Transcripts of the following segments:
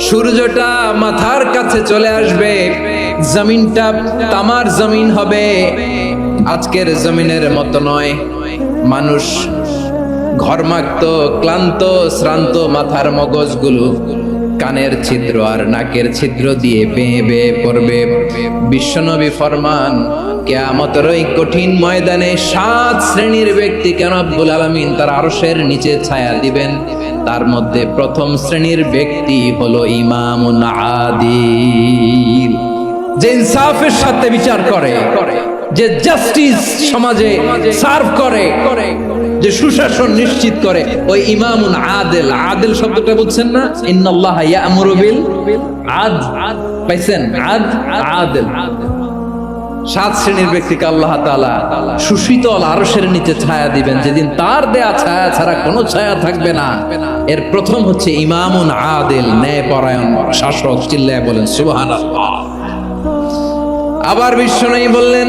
সূর্যটা মাথার কাছে চলে আসবে। জমিনটা তামার জমিন হবে। আজকের জমিনের মতো নয়। মানুষ ঘর্মাক্ত, ক্লান্ত, শ্রান্ত মাথার মগজগুলো কানের ছিদ্র আর নাকের ছিদ্র দিয়ে বেয়ে বেয়ে পড়বে। বিশ্বনবী ফরমান, কেয়ামতের ওই কঠিন ময়দানে সাত শ্রেণির ব্যক্তিকে রব্বুল আলামিন তার আরশের নিচে ছায়া দিবেন? তার মধ্যে প্রথম শ্রেণির ব্যক্তি হলো ইমামুন আদিল। যে ইনসাফের সাথে বিচার করে, যে জাস্টিস সমাজে সার্ভ করে যে সুশাসন নিশ্চিত করে, ওই ইমামুন আদেল। আদেল শব্দটা বুঝছেন না? ইন্নাল্লাহ ইয়ামুরু বিল আদ। পাইছেন? আদ? আদেল। সাত শ্রেণির ব্যক্তিকে আল্লাহ তাআলা সুশীতল আরশের নিচে ছায়া দিবেন। যেদিন তার দেয়া ছায়া ছাড়া কোনো ছায়া থাকবে না। এর প্রথম হচ্ছে ইমামুন আদেল, ন্যায়পরায়ণ, শাসক, চিল্লায় বলেন, সুবহানাল্লাহ। আবার বিশ্বনবী বললেন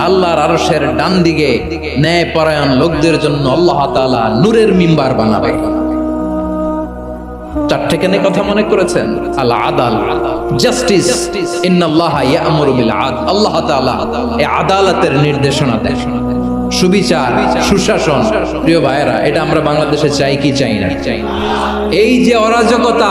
আল্লাহর আরশের ডান দিকে ন্যায় পরায়ণ লোকদের জন্য আল্লাহ তাআলা নূরের মিম্বার বানাবে। কথা মনে করেছেন? আদালতের নির্দেশনা প্রিয় এটা আমরা বাংলাদেশে চাই কি চাই না? এই যে অরাজকতা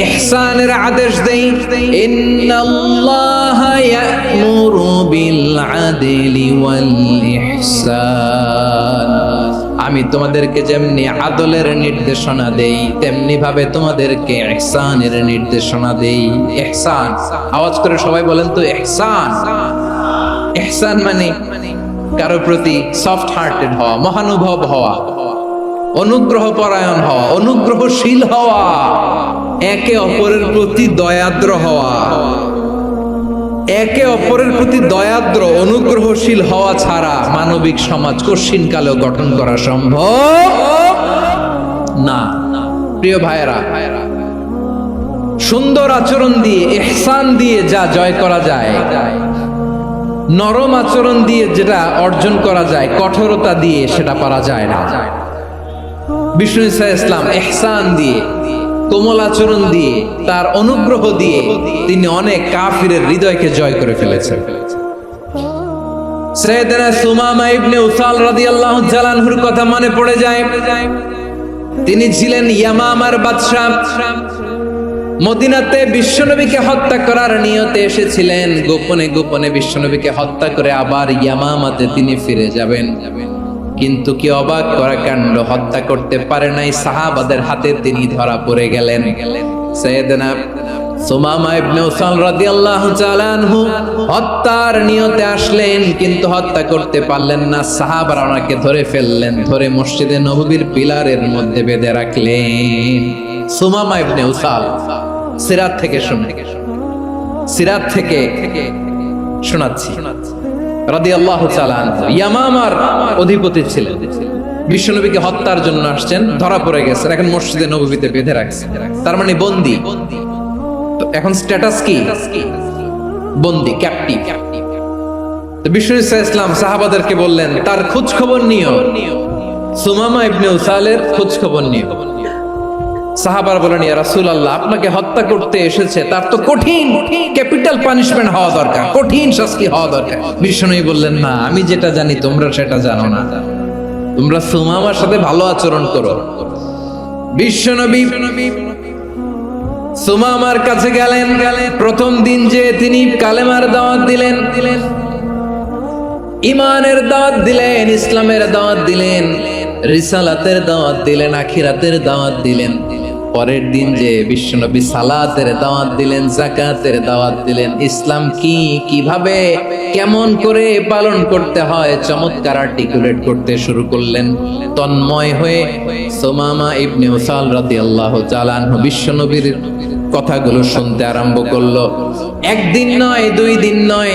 ইহসানের আদেশ দেই। ইন্নাল্লাহ ইয়ামুরু বিল আদলি ওয়াল ইহসান আমি তোমাদেরকে যেমনি আদলের নির্দেশনা দেই তেমনি ভাবে তোমাদেরকে ইহসানের নির্দেশনা দেই। ইহসান, আওয়াজ করে সবাই বলেন তো, ইহসান। ইহসান মানে কারও প্রতি সফট হার্টেড হওয়া, মহানুভব হওয়া অনুগ্রহ পরায়ণ হওয়া, অনুগ্রহশীল হওয়া। একে অপরের প্রতি দয়াদ্র হওয়া। একে অপরের প্রতি দয়াদ্র, অনুগ্রহশীল হওয়া ছাড়া মানবিক সমাজ কশিন কালেও গঠন করা সম্ভব না। প্রিয় ভাইয়েরা, সুন্দর আচরণ দিয়ে এহসান দিয়ে যা জয় করা যায়, নরম আচরণ দিয়ে যেটা অর্জন করা যায়, কঠোরতা দিয়ে সেটা পারা যায় না। বিষ্ণু ইসা ইসলাম এহসান দিয়ে কোমল আচরণ দিয়ে, তার অনুগ্রহ দিয়ে তিনি অনেক কাফিরের হৃদয়কে জয় করে ফেলেছেন। সৈয়দনা সুমামা ইবনে উসাল রাদিয়াল্লাহু জালানহুর কথা মনে পড়ে যায়। তিনি ছিলেন ইয়ামামার বাদশা মদিনাতে বিশ্বনবীকে হত্যা করার নিয়তে এসেছিলেন। গোপনে গোপনে বিশ্বনবীকে হত্যা করে আবার ইয়ামামাতে তিনি ফিরে যাবেন। কিন্তু কি অবাক করা কাণ্ড? হত্যা করতে পারে নাই সাহাবাদের হাতে, তিনি ধরা পড়ে গেলেন। আনহু হত্যার নিয়তে আসলেন, কিন্তু হত্যা করতে পারলেন না। ওনাকে ধরে ফেললেন, ধরে মসজিদে পিলারের মধ্যে বেঁধে রাখলেন। সিরাত থেকে সিরাত থেকে শোনাচ্ছি। রাদিয়াল্লাহু বিশ্বনবীকে তার মানে বন্দী। তো এখন স্ট্যাটাস কি? বন্দি ইসলাম সাহাবাদেরকে বললেন, তার খোঁজ খবর নিও। সুমামা ইবনে খোঁজ খবর নিও। সাহাবার বলেন, ইয়া রাসূল আপনাকে হত্যা করতে এসেছে, তার তো কঠিন, ক্যাপিটাল পানিশমেন্ট হওয়া দরকার, কঠিন শাস্তি হওয়া দরকার। বিষ্ণু বললেন, না, আমি যেটা জানি, তোমরা সেটা জানো না। তোমরা সাথে ভালো আচরণ করো। বিশ্বনবী কাছে গেলেন, প্রথম দিন যে তিনি কালেমার দাওয়াত দিলেন দিলেন ইমানের দাওয়াত দিলেন, ইসলামের দাওয়াত দিলেন, রিসালাতের দাওয়াত দিলেন, আখিরাতের দাওয়াত দিলেন। পরের দিন যে বিশ্বনবী সালাতের দাওয়াত দিলেন জাকাতের দাওয়াত দিলেন, ইসলাম কি, কীভাবে, কেমন করে পালন করতে হয়, চমৎকার আর্টিকুলেট করতে শুরু করলেন। তন্ময় হয়ে সোমামা ইবনে উসাল রাদিয়াল্লাহু তাআলা আনহু বিশ্বনবীর কথাগুলো শুনতে আরম্ভ করল। একদিন নয়, দুই দিন নয়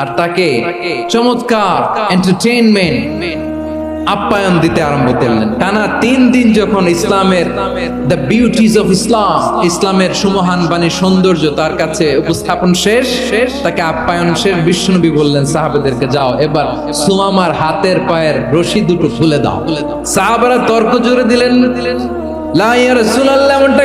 আর তাকে চমৎকার এন্টারটেইনমেন্ট আপ্যায়ন দিতে আরম্ভ করলেন। টানা তিন দিন যখন ইসলামের দ্য বিউটিজ অফ ইসলাম ইসলামের সুমহান বাণী সৌন্দর্য তার কাছে উপস্থাপন শেষ শেষ তাকে আপ্যায়ন শেষ, বিষ্ণুনবী বললেন, সাহাবেদেরকে যাও, এবার সুমামার হাতের পায়ের রশি দুটো খুলে দাও। সাহাবারা তর্ক জুড়ে দিলেন, লা ইয়া এমনটা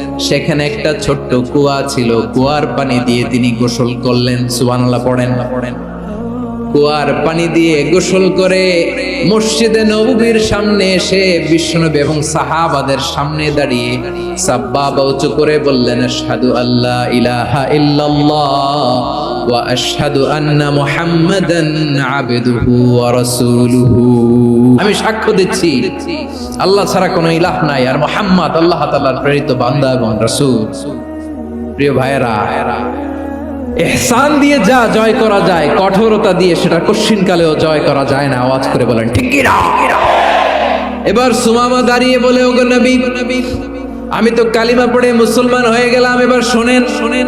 সেখানে একটা ছোট্ট কুয়া ছিল। কুয়ার পানি দিয়ে তিনি গোসল করলেন সুবানলা পড়েন। কুয়ার পানি দিয়ে গোসল করে মসজিদে নববীর সামনে এসে বিষ্ণব এবং সাহাবাদের সামনে দাঁড়িয়ে সাব্বা উঁচু করে বললেন সাধু আল্লাহ ইলাহা ইল্লাল্লাহ। আন্না মুহাম্মাদান আবদুহু ওয়া রাসূলুহু। আমি সাক্ষ্য দিচ্ছি, আল্লাহ ছাড়া কোনো ইলাহ নাই আর মুহাম্মদ আল্লাহ তাআলার প্রেরিত বান্দা এবং রাসূল। প্রিয় ভাইয়েরা, এহসান দিয়ে যা জয় করা যায়, কঠোরতা দিয়ে সেটা কশ্চিন কালেও জয় করা যায় না, আওয়াজ করে বলেন, ঠিক কি না? এবার সুমামা দাঁড়িয়ে বলে, ওগো নবী, আমি তো কালিমা পড়ে মুসলমান হয়ে গেলাম, এবার শোনেন শোনেন।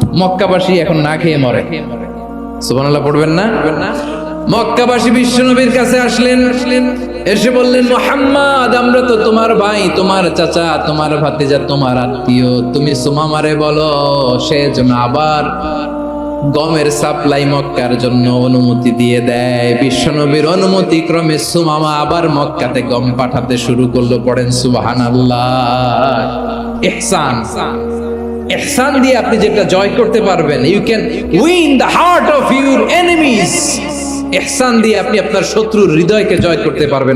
মক্কাবাসী এখন না খেয়ে মরে। সুবহানাল্লাহ, পড়বেন না? মক্কাবাসী বিশ্বনবীর কাছে আসলেন আসলেন এসে বললেন, মোহাম্মদ, আমরা তো তোমার ভাই, তোমার চাচা, তোমার ভাতিজা, তোমার আত্মীয়। তুমি সুমামারে বলো, সে যেন আবার গমের সাপ্লাই মক্কার জন্য অনুমতি দিয়ে দেয়। বিশ্বনবীর অনুমতি ক্রমে সুমামা আবার মক্কাতে গম পাঠাতে শুরু করল, পড়েন সুবাহান আল্লাহ ইহসান দিয়ে আপনি যেটা জয় করতে পারবেন you can win the heart of your enemies ইহসান দিয়ে আপনি আপনার শত্রুর হৃদয়কে জয় করতে পারবেন।